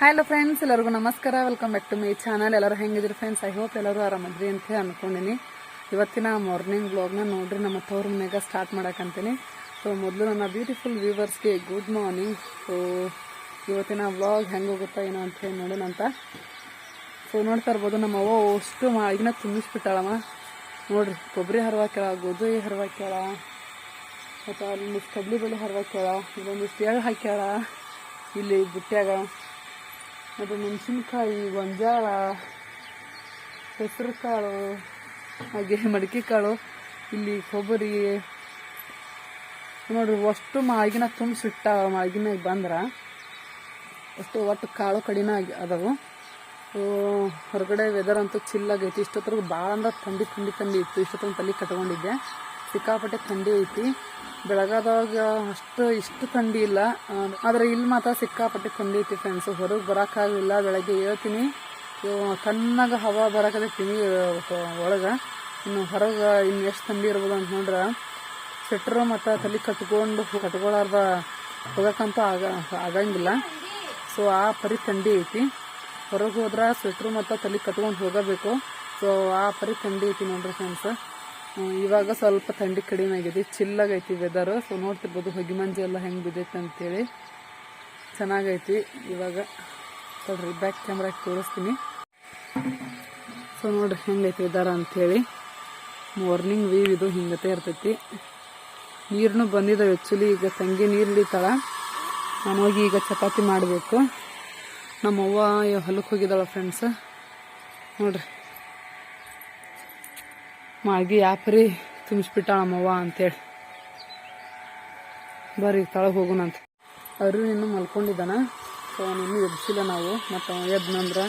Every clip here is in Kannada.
ಹಲೋ ಫ್ರೆಂಡ್ಸ್ ಎಲ್ಲರಿಗೂ ನಮಸ್ಕಾರ. Welcome back to my channel ಎಲ್ಲರೂ ಹೆಂಗಿದ್ರು ಫ್ರೆಂಡ್ಸ್ ಐ ಹೋಪ್ ಎಲ್ಲರೂ ಆರಾಮದ್ರಿ ಅಂತ ಅನ್ಕೊಂಡಿನಿ. ಇವತ್ತಿನ ಮಾರ್ನಿಂಗ್ ಬ್ಲಾಗ್ನ ನೋಡ್ರಿ, ನಮ್ಮ ತವ್ರ ಮನೆಯಾಗ ಸ್ಟಾರ್ಟ್ ಮಾಡಕ್ಕಂತೀನಿ ಸೊ ಮೊದಲು ನನ್ನ ಬ್ಯೂಟಿಫುಲ್ ವ್ಯೂವರ್ಸ್ಗೆ ಗುಡ್ ಮಾರ್ನಿಂಗ್ ಸೊ ಇವತ್ತಿನ ವ್ಲಾಗ್ ಹೆಂಗೆ ಹೋಗುತ್ತಾ ಏನೋ ಅಂತ ಹೇಳಿ ನೋಡೋಣ ಅಂತ. ಸೊ ನೋಡ್ತಾ ಇರ್ಬೋದು, ನಮ್ಮ ಅವ್ವ ಅಷ್ಟು ಮಾಗಿನ ತುಂಬಿಸ್ಬಿಟ್ಟಾಳಮ್ಮ. ನೋಡ್ರಿ, ಕೊಬ್ಬರಿ ಹರವಾಕ್ಯಾಳ ಗೋಧಿ ಹರವಾಕ್ಯಾಳ ಮತ್ತು ಅಲ್ಲೊಂದಿಷ್ಟು ಕಡ್ಲಿ ಬೇಳೆ ಹರವಾಕ್ಯಾಳ ಇಲ್ಲೊಂದಿಷ್ಟು ಎಳ್ಳು ಹಾಕ್ಯಾಳ ಇಲ್ಲಿ ಬುಟ್ಟ್ಯಾಗ. ಮತ್ತು ಮೆಣಸಿನ್ಕಾಯಿ, ಗೊಂಜಾಳ ಹೆಸರು ಕಾಳು ಹಾಗೆ ಮಡಿಕೆ ಕಾಳು ಇಲ್ಲಿ ಕೊಬ್ಬರಿ. ನೋಡ್ರಿ, ಅಷ್ಟು ಮಾಗಿನ ತುಂಬಿಸಿಟ್ಟ ಮಾಗಿನಾಗ ಬಂದ್ರೆ, ಅಷ್ಟು ಒಟ್ಟು ಕಾಳು ಕಡಿಮೆ ಆಗಿ ಅದಾವು. ಹೊರಗಡೆ ವೆದರ್ ಅಂತೂ ಚಿಲ್ಲಾಗೈತಿ ಇಷ್ಟೊತ್ತರೆಗೂ ಭಾಳ ಅಂದ್ರೆ ಥಂಡಿ ಥಂಡಿ ಥಂಡಿ ಇತ್ತು. ಇಷ್ಟೊತ್ತೊಂದು ತಲೆ ಕಟ್ಕೊಂಡಿದ್ದೆ. ಸಿಕ್ಕಾಪಟ್ಟೆ ಥಂಡಿ ಐತಿ. ಬೆಳಗಾದಾಗ ಅಷ್ಟು ಇಷ್ಟು ಥಂಡಿ ಇಲ್ಲ. ಆದರೆ ಇಲ್ಲಿ ಮಾತ್ರ ಸಿಕ್ಕಾಪಟ್ಟೆ ಥಂಡಿ ಐತಿ ಫ್ರೆಂಡ್ಸು ಹೊರಗೆ ಬರೋಕ್ಕಾಗಲಿಲ್ಲ ಬೆಳಗ್ಗೆ ಹೇಳ್ತೀನಿ. ತಣ್ಣಗ ಹವಾ ಬರಕತ್ತೈತಿ ಒಳಗೆ. ಇನ್ನು ಹೊರಗೆ ಇನ್ನು ಎಷ್ಟು ಥಂಡಿ ಇರ್ಬೋದು ಅಂತ ನೋಡ್ರೆ. ಸ್ವೆಟ್ರು ಮತ್ತು ತಲೆ ಕಟ್ಕೊಂಡು ಕಟ್ಕೊಳಾರ್ದ ಹೋಗಕ್ಕಂತೂ ಆಗ, ಆಗಂಗಿಲ್ಲ. ಸೊ ಆ ಪರಿ ಥಂಡಿ ಐತಿ. ಹೊರಗೆ ಹೋದ್ರೆ ಸ್ವೆಟ್ರು ಮತ್ತು ತಲೆ ಕಟ್ಕೊಂಡು ಹೋಗಬೇಕು. ಸೊ ಆ ಪರಿ ಥಂಡಿ ಐತಿ ನೋಡ್ರಿ ಫ್ರೆಂಡ್ಸ್ ಇವಾಗ ಸ್ವಲ್ಪ ಥಂಡಿ ಕಡಿಮೆ ಆಗಿದೆ. ಚಿಲ್ಲಾಗೈತಿ ವೆದರು ಸೊ ನೋಡ್ತಿರ್ಬೋದು ಹೊಗೆ ಮಂಜು ಎಲ್ಲ ಹೆಂಗೆ ಬಿದ್ದೈತೆ ಅಂತೇಳಿ. ಚೆನ್ನಾಗೈತಿ. ಇವಾಗ ನೋಡ್ರಿ ಬ್ಯಾಕ್ ಕ್ಯಾಮ್ರಾಗೆ ತೋರಿಸ್ತೀನಿ. ಸೊ ನೋಡ್ರಿ ಹೆಂಗೈತಿ ವೆದರ್ ಅಂಥೇಳಿ ಮಾರ್ನಿಂಗ್ ವೀವ್ ಇದು ಹಿಂಗತೆ ಇರ್ತೈತಿ. ನೀರನ್ನು ಬಂದಿದ್ದಾವೆ ಆ್ಯಕ್ಚುಲಿ ಈಗ ತಂಗಿ ನೀರು ಹಿಡಿತಾಳ ನಾನು ಹೋಗಿ ಈಗ ಚಪಾತಿ ಮಾಡಬೇಕು. ನಮ್ಮವ್ವ ಹೊಲಕ್ಕೆ ಹೋಗಿದ್ದಾಳೆ ಫ್ರೆಂಡ್ಸ್ ನೋಡ್ರಿ. ಮಾಗಿ ಯಾಪ್ರಿ ತುಂಬಿಸ್ಬಿಟ್ಟಾಳ ನಮ್ಮವ್ವ ಅಂತೇಳಿ. ಬರ್ರಿ, ತಳಗೆ ಹೋಗೋಣಂತ ಅವರು ಇನ್ನೂ ಮಲ್ಕೊಂಡಿದ್ದಾನ. ಸೊ ಇನ್ನೂ ಎಬ್ಸಿಲ್ಲ ನಾವು. ಮತ್ತು ಎದ್ನಂದ್ರೆ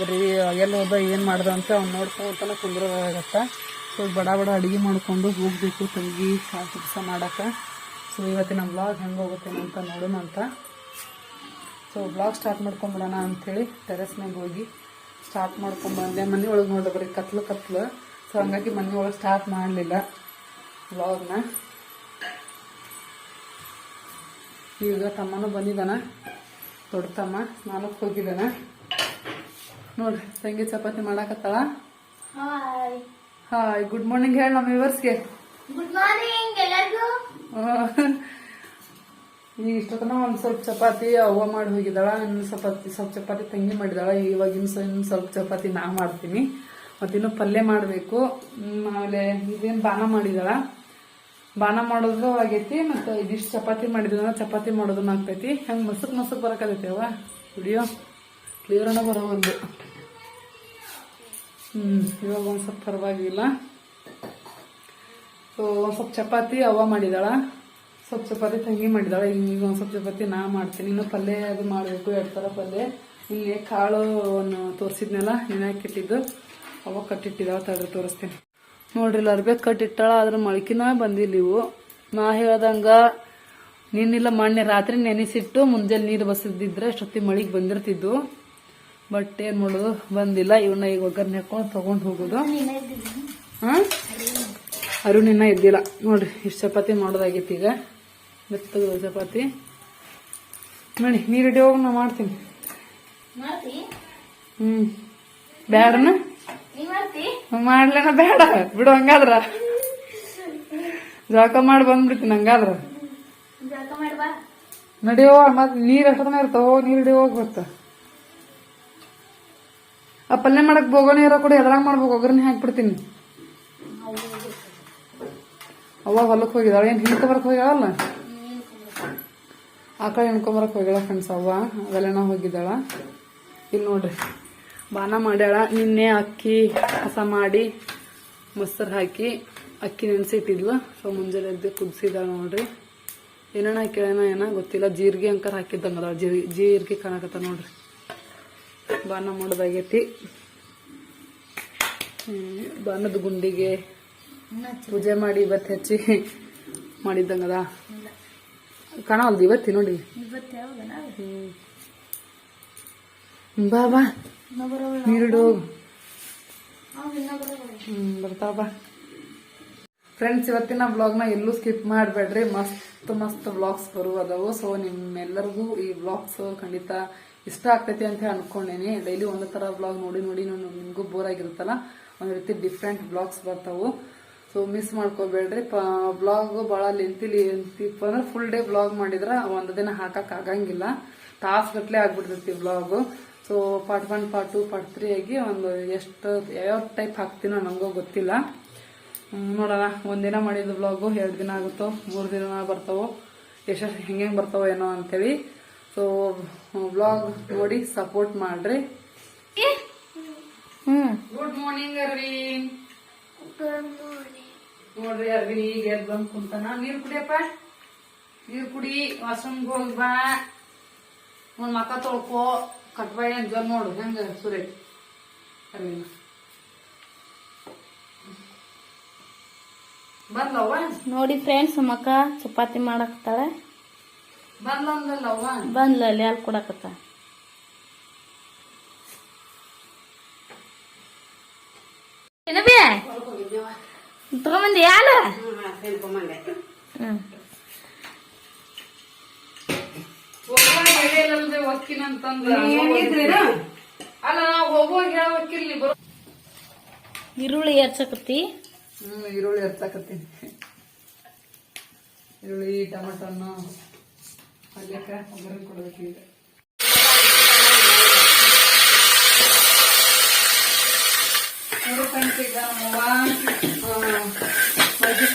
ಬರೀ ಎಲ್ಲಿ ಹೋದ, ಏನು ಮಾಡ್ದ ಅಂತ ಅವ್ನು ನೋಡ್ಕೊಂತನ ಕುಂದ್ರಾಗತ್ತೆ ಸೊ, ಬಡ ಬಡ ಅಡುಗೆ ಮಾಡಿಕೊಂಡು ಹೋಗಬೇಕು ತಂಗಿ ಕೆಲಸ ಮಾಡೋಕ್ಕೆ ಸೊ, ಇವತ್ತಿನ ಬ್ಲಾಗ್ ಹೆಂಗೆ ಹೋಗುತ್ತೆ ಅಂತ ನೋಡೋಣ ಅಂತ. ಸೊ ಬ್ಲಾಗ್ ಸ್ಟಾರ್ಟ್ ಮಾಡ್ಕೊಂಬಿಡೋಣ ಅಂಥೇಳಿ ಟೆರೆಸ್ನಾಗ ಹೋಗಿ ಸ್ಟಾರ್ಟ್ ಮಾಡ್ಕೊಂಬಂದೆ. ಮನೆ ಒಳಗೆ ನೋಡೋ ಬರೀ ಕತ್ಲು ಕತ್ಲು. ಸೊ ಹಂಗಾಗಿ ಮನೆ ಒಳಗೆ ಸ್ಟಾರ್ಟ್ ಮಾಡಲಿಲ್ಲ ಬ್ಲಾಗ್ನ ಈಗ ತಮ್ಮನೂ ಬಂದಿದ್ದಾನ ದೊಡ್ಡ ತಮ್ಮ ಸ್ನಾನಕ್ಕೆ ಹೋಗಿದ್ದಾನ ನೋಡ್ರಿ ತಂಗಿ ಚಪಾತಿ ಮಾಡಾಕತ್ತಾಳ? ಹಾಯ್ ಗುಡ್ ಮಾರ್ನಿಂಗ್ ಹೇಳ ನಮ್ಮ ವ್ಯೂವರ್ಸ್ಗೆ ಗುಡ್ ಮಾರ್ನಿಂಗ್ ಎಲ್ಲರಿಗೂ? ಈಗ ಇಷ್ಟೊತ್ತನ ಒಂದು ಸ್ವಲ್ಪ ಚಪಾತಿ ಅವ್ವ ಮಾಡಿ ಹೋಗಿದ್ದಾಳ ಇನ್ನು ಸ್ವಲ್ಪ ಸ್ವಲ್ಪ ಚಪಾತಿ ತಂಗಿ ಮಾಡಿದಾಳ ಇವಾಗ ಇನ್ ಇನ್ನು ಸ್ವಲ್ಪ ಚಪಾತಿ ನಾ ಮಾಡ್ತೀನಿ. ಮತ್ತು ಇನ್ನು ಪಲ್ಯ ಮಾಡಬೇಕು. ಆಮೇಲೆ ಇದೇನು ಬಾನ ಮಾಡಿದಾಳ? ಬಾನ ಮಾಡೋದು ಆಗೈತಿ ಮತ್ತು ಇದಿಷ್ಟು ಚಪಾತಿ ಮಾಡಿದ್ವಿ ಚಪಾತಿ ಮಾಡೋದನ್ನ ಆಗ್ತೈತಿ. ಹೆಂಗೆ ಮಸಕ್ ಮಸಕ್ ಬರಕತೈತಿ ಅವ ವಿಡಿಯೋ ಬರೋ ಒಂದು. ಹ್ಞೂ ಇವಾಗ ಒಂದು ಸ್ವಲ್ಪ ಪರವಾಗಿಲ್ಲ. ಸೊ ಒಂದು ಸ್ವಲ್ಪ ಚಪಾತಿ ಅವ್ವ ಮಾಡಿದಾಳ. ಸ್ವಲ್ಪ ಚಪಾತಿ ತಂಗಿ ಮಾಡಿದಾಳೆ. ಈಗ ಒಂದು ಸ್ವಲ್ಪ ಚಪಾತಿ ನಾ ಮಾಡ್ತೀನಿ. ಇನ್ನು ಪಲ್ಯ ಅದು ಮಾಡಬೇಕು, ಎರಡು ಥರ ಪಲ್ಯ. ಇಲ್ಲಿ ಕಾಳು ತೋರಿಸಿದ್ನಲ್ಲ ನೆನಾಕಿಟ್ಟಿದ್ದು ಅವ ಕಟ್ಟಿಟ್ಟಿದಾವ ತಡ್ರಿ ತೋರಿಸ್ತೀನಿ. ನೋಡ್ರಿ ಇಲ್ಲಿ ಅರ್ಬೇಕು ಕಟ್ಟಿಟ್ಟಾಳ ಅದ್ರ ಮೊಳಕಿನ ಬಂದಿಲ್ಲ ಇವು. ನಾ ಹೇಳ್ದಂಗ ನಿನ್ನಿಲ್ಲ ಮೊನ್ನೆ ರಾತ್ರಿ ನೆನೆಸಿಟ್ಟು ಮುಂಜಾನೆ ನೀರು ಬಸದಿದ್ರೆ ಅಷ್ಟೊತ್ತಿ ಮಳಿಗೆ ಬಂದಿರ್ತಿದ್ದು ಬಟ್ ಏನು ಮಾಡೋದು? ಬಂದಿಲ್ಲ. ಇವನ್ನ ಈಗ ಒಗ್ಗರಣೆ ಹಾಕೊಂಡು ತೊಗೊಂಡು ಹೋಗೋದು. ಹಾಂ? ಅರುಣ್ ಇನ್ನ ಎದ್ದಿಲ್ಲ ನೋಡ್ರಿ ಇಷ್ಟು ಚಪಾತಿ ಮಾಡೋದಾಗಿತ್ತು ಈಗ. ಮೆತ್ತಗ ಚಪಾತಿ. ನೋಡಿ ನೀರು ಹೋಗಿ ನಾ ಮಾಡ್ತೀನಿ. ಮಾಡ್ತಿ? ಹ್ಞೂ ಬ್ಯಾಡನ? ಮಾಡ್ಲೇನ ಬೇಡ. ಬಿಡು ಹಂಗಾದ್ರ. ಜಳಕ ಮಾಡಿ ಬಂದ್ಬಿಡ್ತೀನಿ ಹಂಗಾದ್ರ. ನಡಿಯೋ ಮತ್ತೆ ನೀರ್ ಎಷ್ಟೊತ್ತನ ಇರ್ತಾವ ನೀರ್ ನೀರು ಹಿಡಿ ಹೋಗಿ ಬರ್ತ. ಆ ಪಲ್ಯ ಮಾಡಕ್ ಬೋಗೋನಿ ಇರೋ ಕೂಡ ಎದ್ರಾಗ ಮಾಡ್ಬೇಕು ಒಗ್ಗರಣೆ ಹಾಕ್ಬಿಡ್ತೀನಿ. ಅವ್ವ ಹೊಲಕ್ ಹೋಗಿದಾಳ ಏನು ಬರಕ್ ಹೋಗ್ಯಾಳಲ್ಲ? ಆ ಕಡೆ ಹೋಗ್ಯಾಳ ಫ್ರೆಂಡ್ಸ್ ಅವ್ವ ಅದೆಲ್ಲ ಹೋಗಿದ್ದಾಳ. ಇಲ್ಲಿ ನೋಡ್ರಿ. ಬಾನ ಮಾಡ್ಯಾಳ. ನಿನ್ನೆ ಅಕ್ಕಿ ಹಸ ಮಾಡಿ ಮೊಸರು ಹಾಕಿ ಅಕ್ಕಿ ನೆನೆಸಿಟ್ಟಿದ್ಲು. ಸೊ ಮುಂಜಾನೆ ಎದ್ದು ಕುದಿಸಿದಾಳ ನೋಡ್ರಿ. ಏನೇನು ಹಾಕ್ಯಾಳೇನೋ ಏನೋ ಗೊತ್ತಿಲ್ಲ. ಜೀರಿಗೆ ಅಂಕರ್ ಹಾಕಿದ್ದಂಗೆ ಅದಾಳ. ಜೀರಿಗೆ ಜೀರಿಗೆ ಕಾಣಕತ್ತ ನೋಡ್ರಿ. ಬಾನ ಮಾಡೋದಾಗೈತಿ. ಬಾನದ ಗುಂಡಿಗೆ ಪೂಜೆ ಮಾಡಿ ಇವತ್ತು ಹೆಚ್ಚಿ ಮಾಡಿದ್ದಂಗದ ಕಾಣವಲ್ದು ಇವತ್ತಿ ನೋಡಿ. ಬಾ ಬಾ. ನೀರಿಡು. ಬರ್ತಾವ ಬಾ. ಫ್ರೆಂಡ್ಸ್ ಇವತ್ತಿನ ಬ್ಲಾಗ್ನ ಎಲ್ಲೂ ಸ್ಕಿಪ್ ಮಾಡಬೇಡ್ರಿ. ಮಸ್ತ್ ಮಸ್ತ್ ಬ್ಲಾಗ್ಸ್ ಬರುವುದವು. ಸೊ ನಿಮ್ಮೆಲ್ಲರಿಗೂ ಈ ಬ್ಲಾಗ್ಸ್ ಖಂಡಿತ ಇಷ್ಟ ಆಗ್ತೈತಿ ಅಂತ ಅನ್ಕೊಂಡೇನಿ. ಡೈಲಿ ಒಂದೇ ತರ ಬ್ಲಾಗ್ ನೋಡಿ ನೋಡಿ ನಿಮ್ಗೂ ಬೋರ್ ಆಗಿರುತ್ತಲ್ಲ? ಒಂದ್ ರೀತಿ ಡಿಫ್ರೆಂಟ್ ಬ್ಲಾಗ್ಸ್ ಬರ್ತಾವು. ಸೊ ಮಿಸ್ ಮಾಡ್ಕೋಬೇಡ್ರಿ. ಬ್ಲಾಗ್ ಭಾಳ ಲೆಂತಿ ಲೆಂತಿ ಅಂದ್ರೆ ಫುಲ್ ಡೇ ಬ್ಲಾಗ್ ಮಾಡಿದ್ರ ಒಂದು ದಿನ ಹಾಕಕ್ ಆಗಂಗಿಲ್ಲ. ತಾಸ್ ಗಟ್ಲೆ ಆಗ್ಬಿಡ್ತೈತಿ blog so part one part two part three ಆಗಿ ಒಂದು ಎಷ್ಟು ಯಾವ ಟೈಪ್ ಹಾಕ್ತೀನೋ ನಂಗೂ ಗೊತ್ತಿಲ್ಲ. ನೋಡೋಣ. ಒಂದಿನ ಮಾಡಿದ ಬ್ಲಾಗು ಎರಡು ದಿನ ಆಗುತ್ತೋ ಮೂರು ದಿನ ಬರ್ತಾವೋ ಎಷ್ಟು ಹೆಂಗೆ ಬರ್ತಾವೋ ಏನೋ ಅಂತೇಳಿ. ಸೊ ಬ್ಲಾಗ್ ನೋಡಿ ಸಪೋರ್ಟ್ ಮಾಡ್ರಿ. ಹ್ಮ್. ಗುಡ್ ಮಾರ್ನಿಂಗ್ ಅರ್ವಿನ್ ನೋಡ್ರಿ ಅರ್ವಿನ್ ಈಗ ಎದ್ದು ಬಂದ್ ಕುಂತಾನ. ನೀರ್ ಕುಡಿಯಪ್ಪ? ನೀರ್ ಕುಡಿ ವಾಶ್ರೂಮ್ಗೆ ಹೋಗಿ ಬಾ. ಒಂದ್ ಮಕ್ಕ ತೊಳ್ಕೊ. ಕಟ್ಬಾಯಿ ಅಂತ ನೋಡು ಹೆಂಗ ಸುರೇಶ್ ನೋಡಿ ಫ್ರೆಂಡ್ಸ್ ಮಕ್ಕ ಚಪಾತಿ ಮಾಡಾಕತ್ತಾಳೆ. ಬಂದ್ಲ ಅಲ್ಲಿ ಅಲ್ಲಿ ಕೊಡಕತ್ತ. ತಗೊಂಬಂದಿ ಹಾಲು? ಹ್ಮ್. ಹೋಗುವಾಗ ಹೇಳಿಲ್ಲಲ್ದೆ ಒಕ್ಕಿನಂತಂದ ಅಲ್ಲ ಹೋಗುವಾಗ ಹೇಳಬೇಕಿರ್ಲಿ ಬರೋ ಈರುಳ್ಳಿ ಹೆಚ್ಚಕತ್ತಿ ಹ್ಮ್ ಈರುಳ್ಳಿ ಹೆಚ್ಚಕತ್ತೀನಿ ಈರುಳ್ಳಿ ಟೊಮೆಟೊನ್ನು ಪಲ್ಯಕ್ಕ ಒಗ್ಗರಣೆ ಕೊಡ್ಬೇಕು ಈಗ ಈಗ ನಮ್ಮವ್ವ.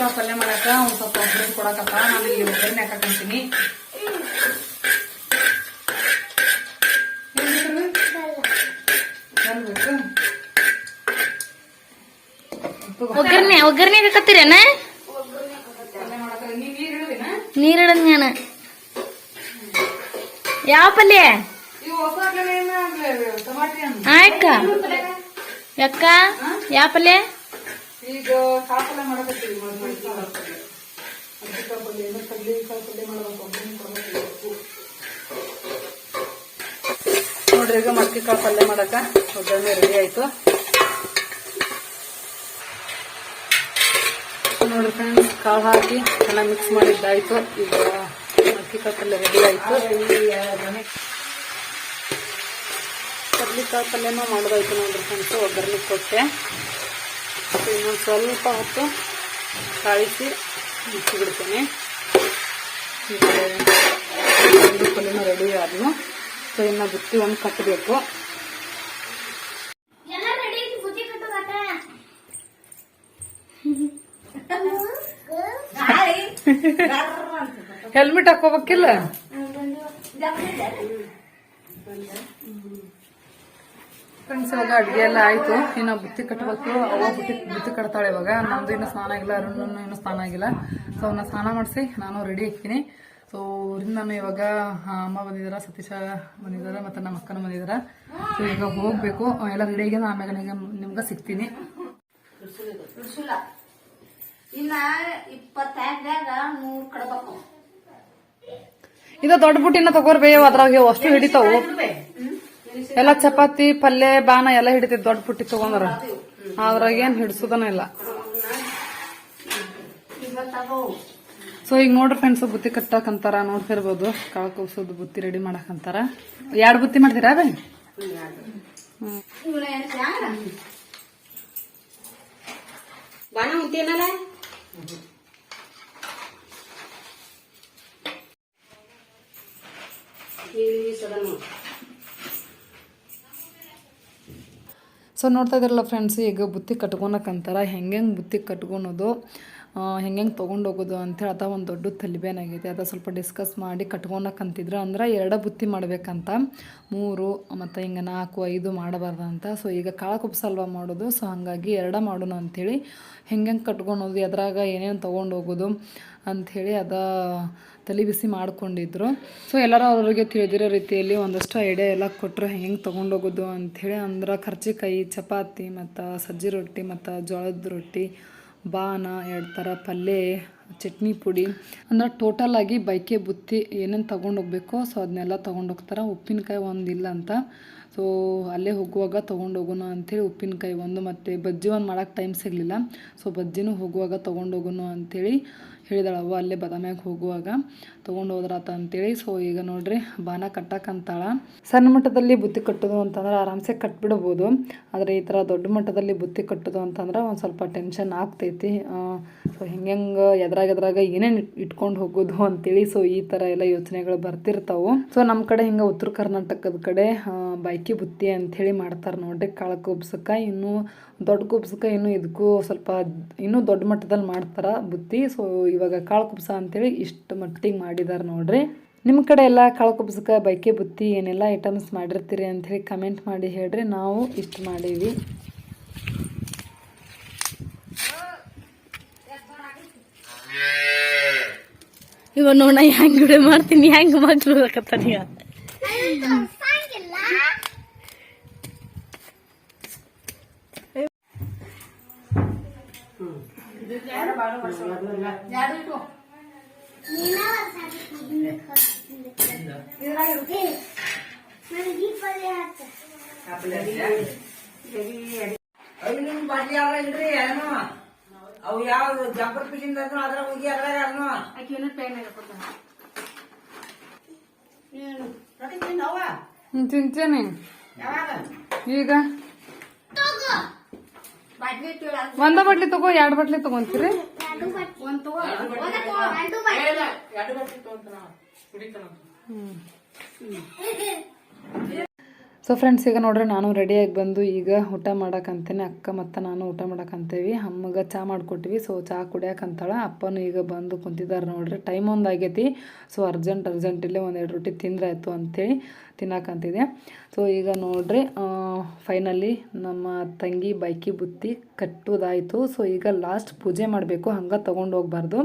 ಪಲ್ಯ ಮಾಡಾಕ ಒಂದ್ ಸ್ವಲ್ಪ ಒಗ್ಗರಣೆ ಕೊಡಕತ್ತ ನಾನು ಇಲ್ಲಿ ಒಗ್ಗರಣೆ ಹಾಕಂತೀನಿ ಒಗ್ಗರಣೆ ಹಾಕತ್ತೀರೇನ? ಪಲ್ಯ ಮಾಡಕ ನೀವ್ ನೀರ್ ಹಿಡಿದಿನ ನಾನು ಯಾವ ಪಲ್ಯ? ಆಯ್ಕ. ಯಕ್ಕ, ಯಾವ ಪಲ್ಯ? ನೋಡ್ರಿ ಈಗ ಮಡ್ಕಿಕಾಳು ಪಲ್ಯ ಮಾಡಕ. ಒಗ್ಗರಣೆ ರೆಡಿ ಆಯ್ತು. ನೋಡ್ರಿ ಫ್ರೆಂಡ್ಸ್ ಕಾಳು ಹಾಕಿ ಚೆನ್ನಾಗಿ ಮಿಕ್ಸ್ ಮಾಡಿದ್ದಾಯ್ತು. ಈಗ ಅಕ್ಕಿ ಪಲ್ಯ ರೆಡಿ ಆಯ್ತು. ಕಡ್ಲಿಕಾಳು ಪಲ್ಯನೂ ಮಾಡೋದಾಯ್ತು ಫ್ರೆಂಡ್ಸು ಒಗ್ಗರಣೆ ಕೊಟ್ಟೆ. ಇನ್ನೊಂದು ಸ್ವಲ್ಪ ಹೊತ್ತು ಕಾಯಿಸಿ ಮುಚ್ಚಿಬಿಡ್ತೇನೆ. ಪಲ್ಯನೂ ರೆಡಿ ಆದ್ನು. ಸೊ ಇನ್ನು ಬುತ್ತಿ ಒಂದು ಕಟ್ಟಬೇಕು ಹೆಲ್ಮೆಟ್ ಹಾಕೋಬೇಕಿಲ್ಲ ಫ್ರೆಂಡ್ಸ್ ಇವಾಗ ಅಡುಗೆ ಎಲ್ಲ ಆಯ್ತು. ಇನ್ನು ಬುತ್ತಿ ಕಟ್ಟಬೇಕು ಅವ್ವ ಬುತ್ತಿ ಬುತ್ತಿ ಕಟ್ತಾಳೆ ಇವಾಗ. ನಮ್ದು ಇನ್ನು ಸ್ನಾನ ಆಗಿಲ್ಲ ಅರುಣ್ ಇನ್ನು ಸ್ನಾನ ಆಗಿಲ್ಲ. ಸೊ ಅವನ್ನ ಸ್ನಾನ ಮಾಡಿಸಿ, ನಾನು ರೆಡಿ ಆಗ್ತೀನಿ. ಸೊ ಊರಿಂದ ನಾನು ಇವಾಗ ಅಮ್ಮ ಬಂದಿದ್ದಾರ ಸತೀಶ ಬಂದಿದ್ದಾರ ಮತ್ತೆ ನಮ್ಮ ಅಕ್ಕನ ಬಂದಿದ್ದಾರ ಸೊ ಈಗ ಹೋಗ್ಬೇಕು. ಎಲ್ಲ ರೆಡಿ ಆಗಿ ಆಮೇಲೆ ನಿಮ್ಗೆ ಸಿಗ್ತೀನಿ. ಇನ್ನ ಇಪ್ಪತ್ತೈದಾಗ ನೂರ್ ಕಡ್ಬೇಕು ಇದು ದೊಡ್ಡ ಬುಟ್ಟಿನ ತಗೋರ್ಬೇವು ಅದ್ರಾಗ ಅಷ್ಟು ಹಿಡಿತಾವು. ಎಲ್ಲ ಚಪಾತಿ ಪಲ್ಯ ಬಾನ ಎಲ್ಲ ಹಿಡಿತೈತಿ ದೊಡ್ಡ ಬುಟ್ಟಿ ತಗೊಂಡ್ರ. ಅದ್ರಾಗ ಏನ್ ಹಿಡ್ಸುದನ ಇಲ್ಲ. ಸೊ ಈಗ ನೋಡ್ರಿ ಫ್ರೆಂಡ್ಸ್ ಬುತ್ತಿ ಕಟ್ಟಕಂತಾರ ನೋಡ್ತಿರ್ಬೋದು ಕಾಳು ಕೂಸೋದು ಬುತ್ತಿ ರೆಡಿ ಮಾಡಕಂತಾರ. ಎರಡ್ ಬುತ್ತಿ ಮಾಡ್ತೀರಾ ಬೇ ಬಾಣ ಉಂತೇನಲ್ಲ ಸೊ ನೋಡ್ತಾ ಇದ್ರಲ್ಲ ಫ್ರೆಂಡ್ಸ್ ಈಗ ಬುತ್ತಿ ಕಟ್ಕೊಳಕಂತಾರ ಹೆಂಗೆ ಬುತ್ತಿ ಕಟ್ಕೊಳೋದು? ಹೆಂಗೆ ತೊಗೊಂಡೋಗೋದು ಅಂತೇಳಿ ಅದ ಒಂದು ದೊಡ್ಡ ತಲೆಬೇನಾಗಿದೆ ಅದ ಸ್ವಲ್ಪ ಡಿಸ್ಕಸ್ ಮಾಡಿ ಕಟ್ಕೊಳಕಂತಿದ್ರು ಅಂದ್ರೆ ಎರಡು ಬುತ್ತಿ ಮಾಡಬೇಕಂತ. ಮೂರು, ಮತ್ತು ಹಿಂಗೆ ನಾಲ್ಕು, ಐದು ಮಾಡಬಾರ್ದಂತ ಸೊ ಈಗ ಕಾಳ ಕುಪ್ಸಲ್ವ ಮಾಡೋದು? ಸೊ ಹಾಗಾಗಿ ಎರಡ ಮಾಡೋಣ ಅಂಥೇಳಿ ಹೆಂಗೆ ಕಟ್ಕೊಳೋದು, ಎದ್ರಾಗ ಏನೇನು ತೊಗೊಂಡೋಗೋದು ಅಂಥೇಳಿ ಅದ ತಲೆ ಬಿಸಿ ಮಾಡಿಕೊಂಡಿದ್ರು. ಸೊ ಎಲ್ಲರೂ ಅವ್ರಿಗೆ ತಿಳಿದಿರೋ ರೀತಿಯಲ್ಲಿ ಒಂದಷ್ಟು ಐಡಿಯಾ ಎಲ್ಲ ಕೊಟ್ಟರು ಹೆಂಗೆ ತೊಗೊಂಡೋಗೋದು ಅಂಥೇಳಿ ಅಂದ್ರೆ ಕರ್ಜಿಕಾಯಿ ಚಪಾತಿ ಮತ್ತು ಸಜ್ಜಿ ರೊಟ್ಟಿ ಮತ್ತು ಜೋಳದ ರೊಟ್ಟಿ ಬಾನ ಎರಡು ಥರ ಪಲ್ಯ ಚಟ್ನಿ ಪುಡಿ. ಅಂದ್ರೆ ಟೋಟಲಾಗಿ ಬೈಕೆ ಬುತ್ತಿ ಏನೇನು ತೊಗೊಂಡು ಹೋಗ್ಬೇಕೋ ಸೊ ಅದನ್ನೆಲ್ಲ ತೊಗೊಂಡು ಹೋಗ್ತಾರೆ. ಉಪ್ಪಿನಕಾಯಿ ಒಂದು ಇಲ್ಲ ಅಂತ. ಸೊ ಅಲ್ಲೇ ಹೋಗುವಾಗ ತೊಗೊಂಡು ಹೋಗೋಣ ಅಂಥೇಳಿ ಉಪ್ಪಿನಕಾಯಿ ಒಂದು ಮತ್ತು ಬಜ್ಜಿ ಒಂದು ಮಾಡೋಕ್ಕೆ ಟೈಮ್ ಸಿಗಲಿಲ್ಲ. ಸೊ ಬಜ್ಜಿನೂ ಹೋಗುವಾಗ ತೊಗೊಂಡು ಹೋಗೋಣ ಅಂಥೇಳಿ ಹೇಳಿದಾಳೆ ಅವ್ವ ಅಲ್ಲೇ ಬದಾಮ್ಯಾಗ ಹೋಗುವಾಗ. ತೊಗೊಂಡು ಹೋದ್ರಾತ ಅಂತೇಳಿ. ಸೊ ಈಗ ನೋಡ್ರಿ, ಬಾನ ಕಟ್ಟಕ್ಕಂತಾಳ ಸಣ್ಣ ಮಟ್ಟದಲ್ಲಿ ಬುತ್ತಿ ಕಟ್ಟೋದು ಅಂತಂದ್ರೆ ಆರಾಮ್ಸೆ ಕಟ್ಬಿಡ್ಬೋದು. ಆದರೆ ಈ ಥರ ದೊಡ್ಡ ಮಟ್ಟದಲ್ಲಿ ಬುತ್ತಿ ಕಟ್ಟೋದು ಅಂತಂದ್ರೆ ಒಂದು ಸ್ವಲ್ಪ ಟೆನ್ಷನ್ ಆಗ್ತೈತಿ. ಸೊ ಹೆಂಗೆ ಎದ್ರಾಗ ಎದ್ರಾಗ ಏನೇನು ಇಟ್ಕೊಂಡು ಹೋಗೋದು ಅಂತೇಳಿ ಸೊ ಈ ಥರ ಎಲ್ಲ ಯೋಚನೆಗಳು ಬರ್ತಿರ್ತಾವೆ. ಸೊ ನಮ್ಮ ಕಡೆ ಹಿಂಗೆ ಉತ್ತರ ಕರ್ನಾಟಕದ ಕಡೆ ಬೈಕಿ ಬುತ್ತಿ ಅಂಥೇಳಿ ಮಾಡ್ತಾರೆ ನೋಡ್ರಿ. ಕಾಳ ಕುಬ್ಸಕ್ಕೆ ಇನ್ನೂ, ದೊಡ್ಡ ಕುಬ್ಸಕ್ಕೆ ಇನ್ನೂ ಇದಕ್ಕೂ ಸ್ವಲ್ಪ ಇನ್ನೂ ದೊಡ್ಡ ಮಟ್ಟದಲ್ಲಿ ಮಾಡ್ತಾರೆ ಬುತ್ತಿ. ಸೊ ಇವಾಗ ಕಾಳು ಕುಬ್ಸ ಅಂತೇಳಿ ಇಷ್ಟು ಮಟ್ಟಿಗೆ ಮಾಡಿದ್ದಾರೆ ನೋಡ್ರಿ. ನಿಮ್ಮ ಕಡೆ ಎಲ್ಲ ಕಳಕುಬ್ಸಕ ಬೈಕೆ ಬುತ್ತಿ ಏನೆಲ್ಲ ಐಟಮ್ಸ್ ಮಾಡಿರ್ತೀರಿ ಅಂಥೇಳಿ ಕಮೆಂಟ್ ಮಾಡಿ ಹೇಳ್ರಿ. ನಾವು ಇಷ್ಟು ಮಾಡೀವಿ. ಇವಾಗ ನೋಡ ಹೆಂಗ್ ಬಿಡ ಮಾಡ್ತೀನಿ ಹೆಂಗ್ ಹಾಕತ್ತಾನ ಈಗ. ಐನೂರು ಬಾಟ್ಲಿ ಏನೋ ಅವು ಯಾವ ಜಂಪರ್ ಪಿಸಿಂದ ಅದ್ರ ಹೋಗಿ ಅದ್ರಾಗ ತಿನ್ನವ ತಿಂತೇನೆ. ಯಾವಾಗ ಈಗ ಒಂದ ಬಟ್ಲಿ ತಗೋ ಎರಡು ಬಟ್ಲಿ ತಗೊಂತೀರಿ? ಒಂದ್ ತಗೋ ಎರಡು ಬರ್ತಿ ತಗೊಂತ ಕುಡಿತಾನ ಸೊ ಫ್ರೆಂಡ್ಸ್ ಈಗ ನೋಡ್ರಿ, ನಾನು ರೆಡಿಯಾಗಿ ಬಂದು ಈಗ ಊಟ ಮಾಡಕ್ಕಂತೇನೆ ಅಕ್ಕ ಮತ್ತು ನಾನು ಊಟ ಮಾಡಕ್ಕಂತೇವಿ ಅಮ್ಮಗೆ ಚಹಾ ಮಾಡಿಕೊಟ್ವಿ. ಸೊ ಚಾ ಕುಡಿಯಾಕಂತಾಳ. ಅಪ್ಪನೂ ಈಗ ಬಂದು ಕುಂತಿದ್ದಾರೆ ನೋಡ್ರಿ. ಟೈಮ್ ಒಂದು ಆಗೈತಿ. ಸೊ ಅರ್ಜೆಂಟ್ ಅರ್ಜೆಂಟ್ ಇಲ್ಲೇ ಒಂದೆರಡು ರೊಟ್ಟಿ ತಿಂದ್ರೆ ಆಯಿತು ಅಂತೇಳಿ ತಿನ್ನಕ್ಕಂತಿದೆ ಸೊ ಈಗ ನೋಡ್ರಿ ಫೈನಲಿ ನಮ್ಮ ತಂಗಿ ಬೈಕಿ ಬುತ್ತಿ ಕಟ್ಟೋದಾಯಿತು. ಸೊ ಈಗ ಲಾಸ್ಟ್ ಪೂಜೆ ಮಾಡಬೇಕು. ಹಂಗೆ ತೊಗೊಂಡು ಹೋಗ್ಬಾರ್ದು.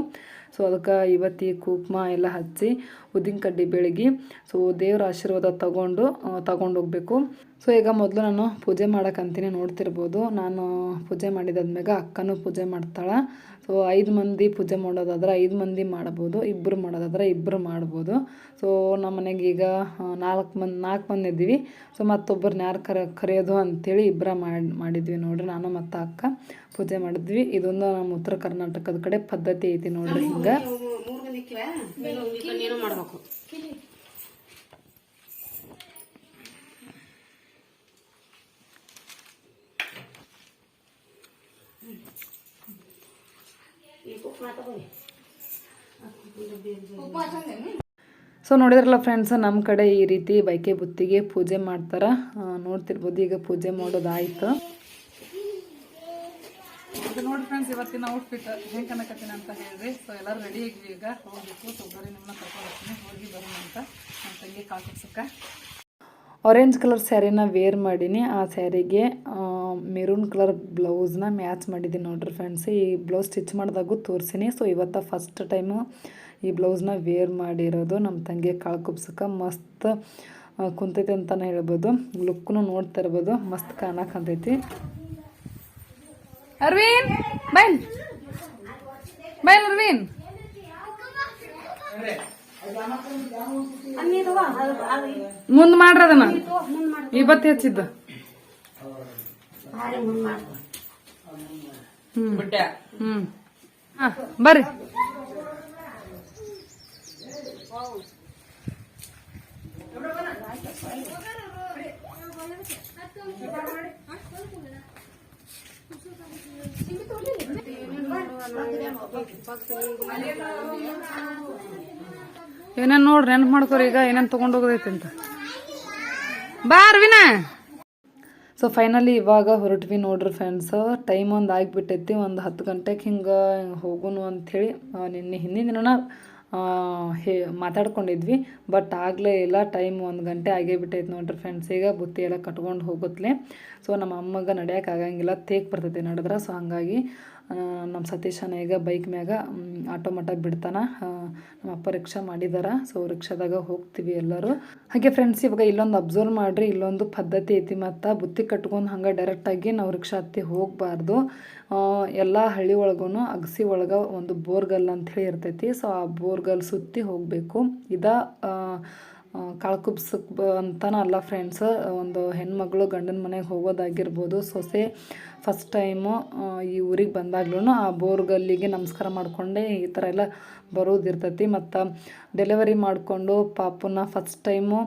ಸೊ ಅದಕ್ಕೆ ಇವತ್ತಿ ಕುಕ್ಮ ಎಲ್ಲ ಹಚ್ಚಿ ಉದ್ದಿನ ಕಡ್ಡಿ ಬೆಳಗಿ ಸೊ ದೇವ್ರ ಆಶೀರ್ವಾದ ತಗೊಂಡು ತಗೊಂಡು ಹೋಗ್ಬೇಕು. ಸೊ ಈಗ ಮೊದಲು ನಾನು ಪೂಜೆ ಮಾಡೋಕ್ಕಂತೀನಿ ನೋಡ್ತಿರ್ಬೋದು. ನಾನು ಪೂಜೆ ಮಾಡಿದಾದ್ಮ್ಯಾಗ ಅಕ್ಕನೂ ಪೂಜೆ ಮಾಡ್ತಾಳೆ. ಸೊ ಐದು ಮಂದಿ ಪೂಜೆ ಮಾಡೋದಾದ್ರೆ ಐದು ಮಂದಿ ಮಾಡ್ಬೋದು ಇಬ್ಬರು ಮಾಡೋದಾದ್ರೆ ಇಬ್ಬರು ಮಾಡ್ಬೋದು. ಸೊ ನಮ್ಮ ಮನೆಗೆ ಈಗ ನಾಲ್ಕು ಮಂದಿ ನಾಲ್ಕು ಮಂದಿ ಇದ್ದೀವಿ. ಸೊ ಮತ್ತೊಬ್ಬರನ್ನ ಯಾರು ಕರೆ, ಕರೆಯೋದು ಅಂಥೇಳಿ ಇಬ್ಬರ ಮಾಡಿ, ಮಾಡಿದ್ವಿ ನೋಡ್ರಿ. ನಾನು ಮತ್ತು ಅಕ್ಕ ಪೂಜೆ ಮಾಡಿದ್ವಿ. ಇದೊಂದು ನಮ್ಮ ಉತ್ತರ ಕರ್ನಾಟಕದ ಕಡೆ ಪದ್ಧತಿ ಐತಿ ನೋಡ್ರಿ ಹಿಂಗೆ. ನೀನು ಮಾಡ್ಬೇಕು. ಸೊ ನೋಡಿದ್ರಲ್ಲ ಫ್ರೆಂಡ್ಸ್ ನಮ್ಮ ಕಡೆ ಈ ರೀತಿ ಬೈಕೆ ಬುತ್ತಿಗೆ ಪೂಜೆ ಮಾಡ್ತಾರ. ನೋಡ್ತಿರ್ಬೋದು ಈಗ ಪೂಜೆ ಮಾಡೋದಾಯ್ತು. ನೋಡಿ ಫ್ರೆಂಡ್ಸ್ ಇವತ್ತಿನ ಔಟ್ಫಿಟ್ ಹೆಂಗ್ ಕನಕತ್ತೀನಿ ಅಂತ ಹೇಳಿರಿ. ಸೊ ಎಲ್ಲರೂ ರೆಡಿ ಆಗಿವಿ ಈಗ. ಹೋಗ್ಬೇಕು. ಸೊ ಬರೀ ನಿಮ್ಮನ್ನ ಕರ್ಕೊಂಡು ಹೋಗಿ ಬರೋಣ ಅಂತ ನಮ್ಮ ತಂಗಿ ಕಾಕಿಸಕ್ಕ ಆರೆಂಜ್ ಕಲರ್ ಸ್ಯಾರಿನ ವೇರ್ ಮಾಡೀನಿ. ಆ ಸ್ಯಾರಿಗೆ ಮೆರೂನ್ ಕಲರ್ ಬ್ಲೌಸ್ನ ಮ್ಯಾಚ್ ಮಾಡಿದ್ದೀನಿ ನೋಡ್ರಿ ಫ್ರೆಂಡ್ಸ್ ಈ ಬ್ಲೌಸ್ ಸ್ಟಿಚ್ ಮಾಡಿದಾಗೂ ತೋರಿಸಿನಿ. ಸೊ ಇವತ್ತು ಫಸ್ಟ್ ಟೈಮು ಈ ಬ್ಲೌಸ್ನ ವೇರ್ ಮಾಡಿರೋದು ನಮ್ಮ ತಂಗಿ ಕಾಳು ಕುಬ್ಸಕ್ಕೆ ಮಸ್ತ್ ಕುಂತೈತಿ ಕುಂತೈತೆ ಅಂತಲೇ ಹೇಳ್ಬೋದು. ಲುಕ್ನು ನೋಡ್ತಾ ಇರ್ಬೋದು. ಮಸ್ತ್ ಕಾಣಕ್ಕಂತೈತಿ ಅರ್ವಿನ್ ಬೈಲ್. ಬೈಲ್ ಅರವಿಂದ್ ಮುಂದ್ ಮಾಡ್ರಿ ಅದನ್ನ. ಇವತ್ತು ಹೆಚ್ಚಿದ್ದ. ಹ್ಮ್. ಹ್ಮ್. ಹಾ ಬರ್ರಿ. ಏನೇನ್ ನೋಡ್ರಿ ನೆನಪು ಮಾಡ್ಕೋರಿ ಈಗ ಏನೇನ್ ತೊಗೊಂಡು ಹೋಗೋದೈತಿ ಅಂತ. ಬಾ ಅರ್ವಿನ. ಸೊ ಫೈನಲಿ ಇವಾಗ ಹೊರಟ್ವಿ ನೋಡ್ರಿ ಫ್ರೆಂಡ್ಸ್ ಟೈಮ್ ಒಂದು ಆಗಿಬಿಟ್ಟೈತಿ ಒಂದು ಹತ್ತು ಗಂಟೆಗೆ ಹಿಂಗೆ ಹೋಗುನು ಅಂಥೇಳಿ ನಿನ್ನೆ ಹಿಂದಿನ ದಿನನ ಆ, ಹೇ, ಮಾತಾಡ್ಕೊಂಡಿದ್ವಿ. ಬಟ್ ಆಗಲೇ ಇಲ್ಲ ಟೈಮ್ ಒಂದು ಗಂಟೆ ಆಗೇ ಬಿಟ್ಟೈತೆ ನೋಡ್ರಿ ಫ್ರೆಂಡ್ಸ್ ಈಗ ಬುತ್ತಿ ಎಲ್ಲ ಕಟ್ಕೊಂಡು ಹೋಗುತ್ತಲೆ ಸೊ ನಮ್ಮ ಅಮ್ಮಗೆ ನಡೆಯೋಕ್ಕಾಗಂಗಿಲ್ಲ ತೇಕ್ ಬರ್ತೈತೆ ನಡೆದ್ರೆ. ಸೊ ಹಾಗಾಗಿ ನಮ್ಮ ಸತೀಶನ ಈಗ ಬೈಕ್ ಮ್ಯಾಗ ಆಟೋ ಮಠ ಬಿಡ್ತಾನ. ನಮ್ಮ ಅಪ್ಪ ರಿಕ್ಷಾ ಮಾಡಿದಾರ. ಸೊ ರಿಕ್ಷಾದಾಗ ಹೋಗ್ತೀವಿ ಎಲ್ಲರೂ. ಹಾಗೆ ಫ್ರೆಂಡ್ಸ್ ಇವಾಗ ಇಲ್ಲೊಂದು ಅಬ್ಸರ್ವ್ ಮಾಡ್ರಿ. ಇಲ್ಲೊಂದು ಪದ್ಧತಿ ಐತಿ ಮತ್ತು. ಬುತ್ತಿ ಕಟ್ಕೊಂಡು ಹಂಗೆ ಡೈರೆಕ್ಟಾಗಿ ನಾವು ರಿಕ್ಷಾ ಹತ್ತಿ ಹೋಗಬಾರ್ದು. ಎಲ್ಲ ಹಳ್ಳಿ ಒಳಗೂ ಅಗಸಿ ಒಳಗೆ ಒಂದು ಬೋರ್ಗಲ್ ಅಂತ ಹೇಳಿ ಇರ್ತೈತಿ. ಸೊ ಆ ಬೋರ್ಗಲ್ ಸುತ್ತಿ ಹೋಗಬೇಕು. ಇದ ಆ, ಆ, ಬ ಅಂತಾನ ಅಲ್ಲ ಫ್ರೆಂಡ್ಸ್ ಒಂದು ಹೆಣ್ಮಗಳು ಗಂಡನ ಮನೆಗೆ ಹೋಗೋದಾಗಿರ್ಬೋದು. ಸೊಸೆ ಫಸ್ಟ್ ಟೈಮು ಈ ಊರಿಗೆ ಬಂದಾಗ್ಲೂ ಆ ಬೋರ್ಗಲ್ಲಿಗೆ ನಮಸ್ಕಾರ ಮಾಡಿಕೊಂಡೆ ಈ ಥರ ಎಲ್ಲ ಬರೋದಿರ್ತೈತಿ. ಮತ್ತು ಡೆಲಿವರಿ ಮಾಡಿಕೊಂಡು ಪಾಪನ ಫಸ್ಟ್ ಟೈಮು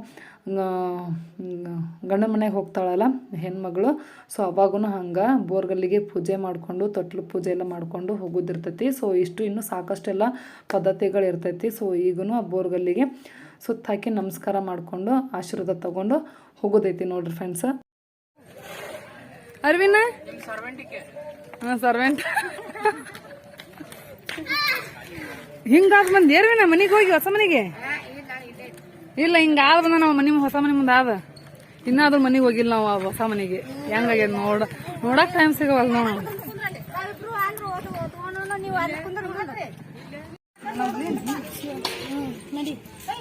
ಗಂಡನ ಮನೆಗೆ ಹೋಗ್ತಾಳಲ್ಲ ಹೆಣ್ಮಗಳು ಸೊ ಅವಾಗೂ ಹಂಗೆ ಬೋರ್ಗಲ್ಲಿಗೆ ಪೂಜೆ ಮಾಡಿಕೊಂಡು ತೊಟ್ಲು ಪೂಜೆ ಎಲ್ಲ ಮಾಡಿಕೊಂಡು ಹೋಗೋದಿರ್ತೈತಿ. ಸೊ ಇಷ್ಟು ಇನ್ನೂ ಸಾಕಷ್ಟೆಲ್ಲ ಪದ್ಧತಿಗಳು ಇರ್ತೈತಿ ಸೊ ಈಗೂ ಆ ಬೋರ್ಗಲ್ಲಿಗೆ ಸುತ್ತ ಹಾಕಿ ನಮಸ್ಕಾರ ಮಾಡಿಕೊಂಡು, ಆಶೀರ್ವಾದ ತಗೊಂಡು ಹೋಗೋದೈತಿ ನೋಡ್ರಿ ಫ್ರೆಂಡ್ಸ್ ಅರವಿನ ಸರ್ವೆಂಟ್ ಹಿಂಗಾದ ಮಂದಿ ಅರವಿನ ಮನೆಗೆ ಹೋಗಿ ಹೊಸ ಮನೆಗೆ? ಇಲ್ಲ, ಹಿಂಗ ಬಂದ ನಾವು ಮನೆ, ಹೊಸ ಮನೆ ಮುಂದೆ ಆದ. ಇನ್ನಾದ್ರೂ ಮನೆಗೆ ಹೋಗಿಲ್ಲ ನಾವು ಹೊಸ ಮನೆಗೆ. ಹೆಂಗಾಗ್ಯದ ನೋಡ, ನೋಡಕ್ ಟೈಮ್ ಸಿಗವಲ್ಲ ನೋಡ. ಸೊ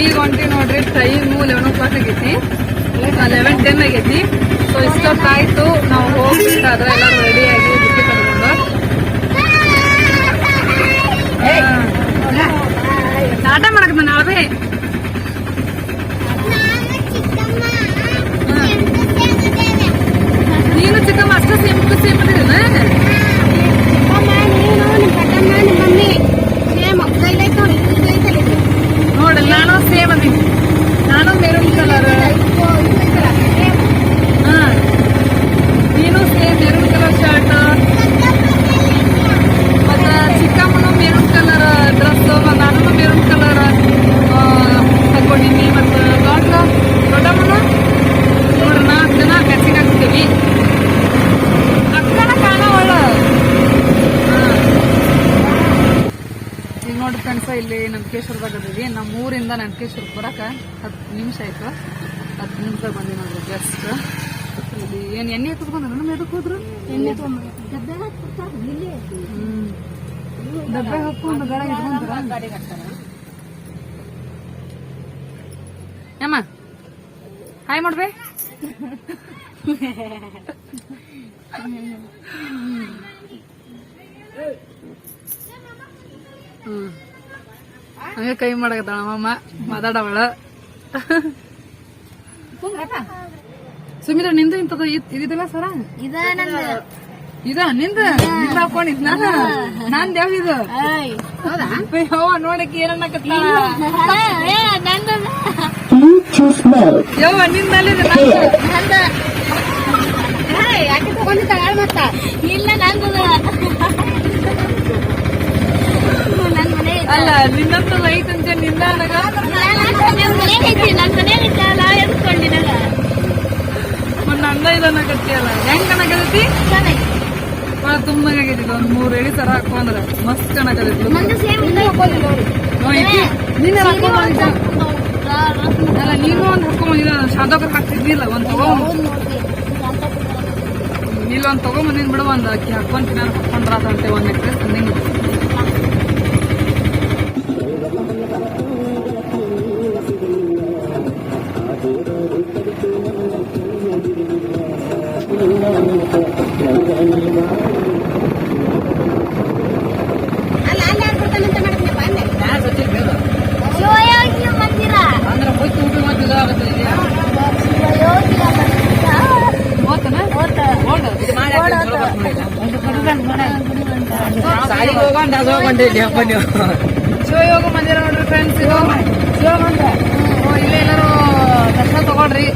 ಈಗ ಹೊಂಟಿ ನೋಡ್ರಿ ಟೈಮು ಲೆವೆನ್ ಓ ಕ್ಲಾಕ್ ಆಗೈತಿ. ಲೆವೆನ್ ಟೆನ್ ಆಗೈತಿ. ಸೊ ಇಷ್ಟೊತ್ತಾಯ್ತು. ನಾವು ಹೋಗ್ಬೇಕಾದ್ರೆ ಎಲ್ಲ ರೆಡಿ ಆಗಿ ಬುಟ್ಟಿ ತಗೊಂಡು ನಾಟ ಮಾಡಕ್ ನಾವೇ ನೀನು ಚಿಕ್ಕಮ್ಮ ಅಷ್ಟು ಸೇಮ್ ಟು ಸೇಮ್ ನೋಡಿ ನಾನು ಸೇಮ್ ಅದೀನಿ ನಾನು ಮೆರೂನ್ ಕಲರ್ ಹಾ ನೀನು ಸೇಮ್ ಮೆರೂನ್ ಕಲರ್ ಶರ್ಟ್ ಮತ್ತ ಚಿಕ್ಕಮ್ಮನು ಮೆರೂನ್ ಕಲರ್ ಡ್ರೆಸ್ ನಾನು ಮೆರೂನ್ ಕಲರ್ ತಗೊಂಡಿನಿ ಮತ್ತ ದೊಡ್ಡ ದೊಡ್ಡಮ್ಮನು ನೋಡ್ರಿ ನಾಲ್ಕು ಜನ ಕಚ್ಚಿಗೆ ಹಾಕ್ತೀವಿ ಅಕ್ಕನ ಕಾಣವಳ ಈಗ ನೋಡಿ ಫ್ರೆಂಡ್ಸ ಇಲ್ಲಿ ನಂಬಿಕೇಶ್ವರದಾಗ ಅದೀವಿ ನಮ್ಮ ಊರಿಂದ ನಂಬಿಕೇಶ್ವರಕ್ಕೆ ಬರಕ ಹತ್ತು ನಿಮಿಷ ಆಯ್ತು ಹತ್ತು ನಿಮಿಷದಾಗ ಬಂದಿ ನೋಡ್ರಿ ಜಸ್ಟ್ ಇಲ್ಲಿ ಏನು ಎಣ್ಣೆ ಎತ್ತದ ಬಂದ್ರ ನಮ್ಮ ಎದಕ್ಕೆ ಹೋದ್ರು ಎಣ್ಣೆ ಹ್ಮ್ ಡಬ್ಬೆ ಹಾಕೊಂಡು ಗಾಡಿ ಇಟ್ಕೊಂಡ್ರ ಅಮ್ಮ ಮಾಡ್ಬೇ ಹ್ಮ್. ಹಂಗೆ ಕೈ ಮಾಡಕತ್ತಾಳ ನಮ್ಮಮ್ಮ ಮಾತಾಡವಳ. ಸುಮಿತ್ರ ನಿಂದು ಇಂಥದ್ದು ಇದಿಲ್ಲ ಸರ? ಇದ ನಿಂದ. ನಿಂದ? ಹಾಕೊಂಡಿದ್ ನಾನು ನಾನ್ ದೇವ್ ಇದು? ನೋಡಕ್ಕೆ ಏನನ್ನ ಯವ್ವ ನಿಂದಲ್ಲಿ to smell. ಅಲ್ಲ ನಿನ್ನಂತ ಲೈಟ್ ಅಂತ ನಿಂದ ನನಗ ನನ್ ಮನೆ ಐತಿ ನನ್ ಮನೆ ಐತಲ್ಲ ಎದ್ಕೊಂಡಿನಲ್ಲ ಒಂದ್ ಅಂದ ಇಲ್ಲ ಅನ್ನಕತ್ತಿಯಲ್ಲ ಹೆಂಗ್ ಕಣಕತ್ತೈತಿ ಭಾಳ ತುಂಬಾಗೈತಿ ಒಂದ್ ಮೂರ್ ಎಳಿ ಸರ ಹಾಕೊಂಡ್ರ ಮಸ್ತ್ ಕಣಕತ್ತೈತಿ ನಂದು ಸೇಮ್ ಇಲ್ಲ ನೀನ್ ಹಾಕೊಂಡ್ ಅಲ್ಲ, ನೀನು ಒಂದು ಹಾಕೊಂಡ್ ಶಾದೋಕರ್ ಹಾಕ್ತಿದ್ದಿಲ್ಲ ಒಂದ್ ತಗೋ ಇಲ್ಲ ಒಂದು ತಗೊಂಬಂದಿನ್ ಬಿಡು, ಒಂದು ಅಕ್ಕಿ ಹಾಕೊಂಡ್ ನಾನು ಹಾಕೊಂಡ್ರ ಒಂದ್ ಶಿವಯೋಗ ಮಂದಿರ ನೋಡ್ರಿ ಫ್ರೆಂಡ್ಸ್ ಇದು ಶಿವ ಮಂದಿರ. ಇಲ್ಲೇ ಎಲ್ಲರೂ ದರ್ಶನ ತಗೊಳ್ರಿ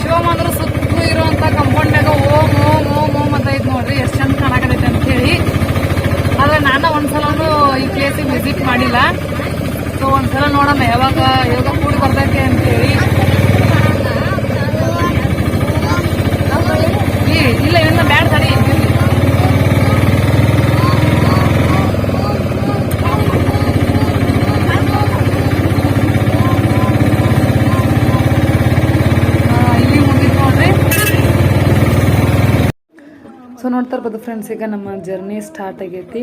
ಶಿವ ಮಂದಿರ ಸುತ್ತಲೂ ಇರುವಂತ ಕಂಪೌಂಡ್ನಾಗ ಓಂ ಓಂ ಓಂ ಓಂ ಅಂತ ಐತ್ ನೋಡ್ರಿ. ಎಷ್ಟು ಚಂದ ಕಾಣಕತೈತೆ ಅಂತ ಹೇಳಿ. ಆದ್ರೆ ನಾನು ಒಂದ್ಸಲನು ಈ ಪ್ಲೇಸಿಗೆ ವಿಸಿಟ್ ಮಾಡಿಲ್ಲ. ಸೊ ಒಂದ್ಸಲ ನೋಡೋಣ, ಯಾವಾಗ ಯೋಗ ಕೂಡಿ ಬರ್ತೈತೆ ಅಂತೇಳಿ ಈ ಇಲ್ಲ ಇನ್ನ ಬ್ಯಾಡ ತಡಿ ಆ, ಇಲ್ಲಿ ಮುಗಿತು ನೋಡ್ರಿ ಸೊ ನೋಡ್ತಾ ಇರ್ಬೋದು ಫ್ರೆಂಡ್ಸ್ ಈಗ ನಮ್ಮ ಜರ್ನಿ ಸ್ಟಾರ್ಟ್ ಆಗೈತಿ.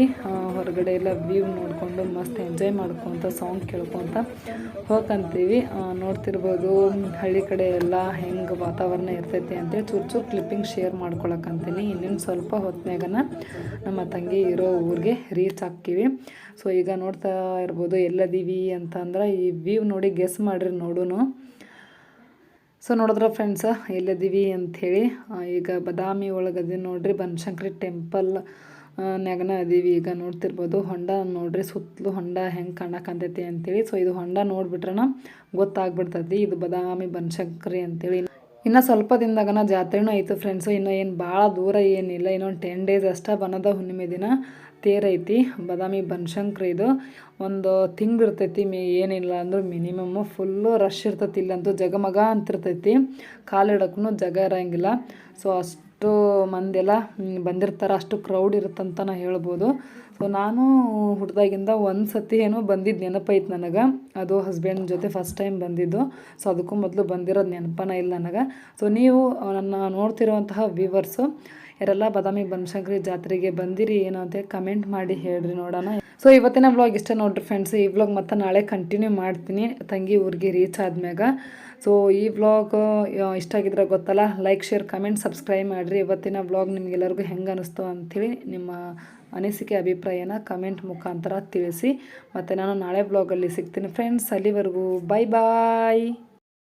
ಹೊರಗಡೆ ಎಲ್ಲ ವ್ಯೂ ನೋಡಿಕೊಂಡು ಮಸ್ತ್ ಎಂಜಾಯ್ ಮಾಡ್ಕೊತ ಸಾಂಗ್ ಕೇಳ್ಕೊತ ಹೋಗಂತೀವಿ ನೋಡ್ತಿರ್ಬೋದು, ಹಳ್ಳಿ ಕಡೆ ಎಲ್ಲ ಹೆಂಗೆ ವಾತಾವರಣ ಇರ್ತೈತಿ ಅಂತೇಳಿ ಚೂರು ಚೂರು ಕ್ಲಿಪ್ಪಿಂಗ್ ಶೇರ್ ಮಾಡ್ಕೊಳಕ್ಕಂತೀನಿ ಇನ್ನೇನು ಸ್ವಲ್ಪ ಹೊತ್ನ್ಯಾಗನ ನಮ್ಮ ತಂಗಿ ಇರೋ ಊರಿಗೆ ರೀಚ್ ಹಾಕ್ತೀವಿ ಸೊ ಈಗ ನೋಡ್ತಾ ಇರ್ಬೋದು, ಎಲ್ಲದೀವಿ ಅಂತಂದ್ರೆ ಈ ವ್ಯೂ ನೋಡಿ ಗೆಸ್ ಮಾಡಿರಿ ನೋಡೋನು. ಸೊ ನೋಡಿದ್ರ ಫ್ರೆಂಡ್ಸ್ ಎಲ್ಲಿದ್ದೀವಿ ಅಂಥೇಳಿ ಈಗ ಬದಾಮಿ ಒಳಗದಿ ನೋಡ್ರಿ, ಬನಶಂಕರಿ ಟೆಂಪಲ್ ನ್ಯಾಗನ ಅದೀವಿ. ಈಗ ನೋಡ್ತಿರ್ಬೋದು, ಹೊಂಡ ನೋಡ್ರಿ, ಸುತ್ತಲೂ ಹೊಂಡ ಹೆಂಗೆ ಕಾಣಕ್ಕಂತೈತಿ ಅಂತೇಳಿ ಸೊ ಇದು ಹೊಂಡ ನೋಡಿಬಿಟ್ರೆ ಗೊತ್ತಾಗ್ಬಿಡ್ತೈತಿ. ಇದು ಬದಾಮಿ, ಬನಶಂಕರಿ ಅಂತೇಳಿ ಇನ್ನು ಸ್ವಲ್ಪ ದಿನದಾಗನ ಜಾತ್ರೆನೂ ಆಯಿತು ಫ್ರೆಂಡ್ಸು ಇನ್ನು ಏನು ಭಾಳ ದೂರ ಏನಿಲ್ಲ. ಇನ್ನೊಂದು ಟೆನ್ ಡೇಸ್ ಅಷ್ಟೇ ಬನದ ಹುಣ್ಣಿಮೆ ದಿನ. ತೇರೈತಿ ಬದಾಮಿ ಬನಶಂಕರಿ ಇದು. ಒಂದು ತಿಂಗ್ಳು ಇರ್ತೈತಿ. ಮೇ ಏನಿಲ್ಲ ಅಂದ್ರೆ ಮಿನಿಮಮ್ ಫುಲ್ಲು ರಶ್ ಇರ್ತೈತಿ. ಇಲ್ಲಂತೂ ಜಗಮಗ ಅಂತಿರ್ತೈತಿ. ಕಾಲಿಡೋಕ್ಕೂ ಜಗ ಇರೋಂಗಿಲ್ಲ. ಸೊ ಅಷ್ಟು ಮಂದೆಲ್ಲ ಎಲ್ಲ ಬಂದಿರ್ತಾರೆ, ಅಷ್ಟು ಕ್ರೌಡ್ ಇರುತ್ತಂತ ನಾ ಹೇಳ್ಬೋದು. ಸೊ ನಾನು ಹುಟ್ಟಿದಾಗಿಂದ ಒಂದು ಸತಿ ಏನೋ ಬಂದಿದ್ದು ನೆನಪೈತೆ ನನಗೆ. ಅದು ಹಸ್ಬೆಂಡ್ ಜೊತೆ ಫಸ್ಟ್ ಟೈಮ್ ಬಂದಿದ್ದು. ಸೊ ಅದಕ್ಕೂ ಮೊದಲು ಬಂದಿರೋದು ನೆನಪನ ಇಲ್ಲ ನನಗೆ. ಸೊ ನೀವು ನನ್ನ ನೋಡ್ತಿರುವಂತಹ ವ್ಯೂವರ್ಸು ಯಾರೆಲ್ಲ ಬಾದಾಮಿ ಬನಶಂಕರಿ ಜಾತ್ರೆಗೆ ಬಂದಿರಿ, ಏನೋ ಅಂತ ಕಮೆಂಟ್ ಮಾಡಿ ಹೇಳ್ರಿ ನೋಡೋಣ. ಸೊ ಇವತ್ತಿನ ವ್ಲಾಗ್ ಇಷ್ಟ ನೋಡ್ರಿ ಫ್ರೆಂಡ್ಸ್ ಈ ವ್ಲಾಗ್ ಮತ್ತೆ ನಾಳೆ ಕಂಟಿನ್ಯೂ ಮಾಡ್ತೀನಿ. ತಂಗಿ ಊರಿಗೆ ರೀಚ್ ಆದ್ಮ್ಯಾಗ. ಸೊ ಈ ವ್ಲಾಗ್ ಇಷ್ಟ ಆಗಿದ್ರೆ ಗೊತ್ತಲ್ಲ ಲೈಕ್ ಶೇರ್ ಕಮೆಂಟ್ ಸಬ್ಸ್ಕ್ರೈಬ್ ಮಾಡಿರಿ. ಇವತ್ತಿನ ವ್ಲಾಗ್ ನಿಮಗೆಲ್ಲರಿಗೂ ಹೆಂಗೆ ಅನ್ನಿಸ್ತು ಅಂಥೇಳಿ ನಿಮ್ಮ ಅನಿಸಿಕೆ, ಅಭಿಪ್ರಾಯನ ಕಮೆಂಟ್ ಮುಖಾಂತರ ತಿಳಿಸಿ. ಮತ್ತು ನಾನು ನಾಳೆ ವ್ಲಾಗಲ್ಲಿ ಸಿಗ್ತೀನಿ. ಫ್ರೆಂಡ್ಸ್ ಅಲ್ಲಿವರೆಗೂ. ಬಾಯ್ ಬಾಯ್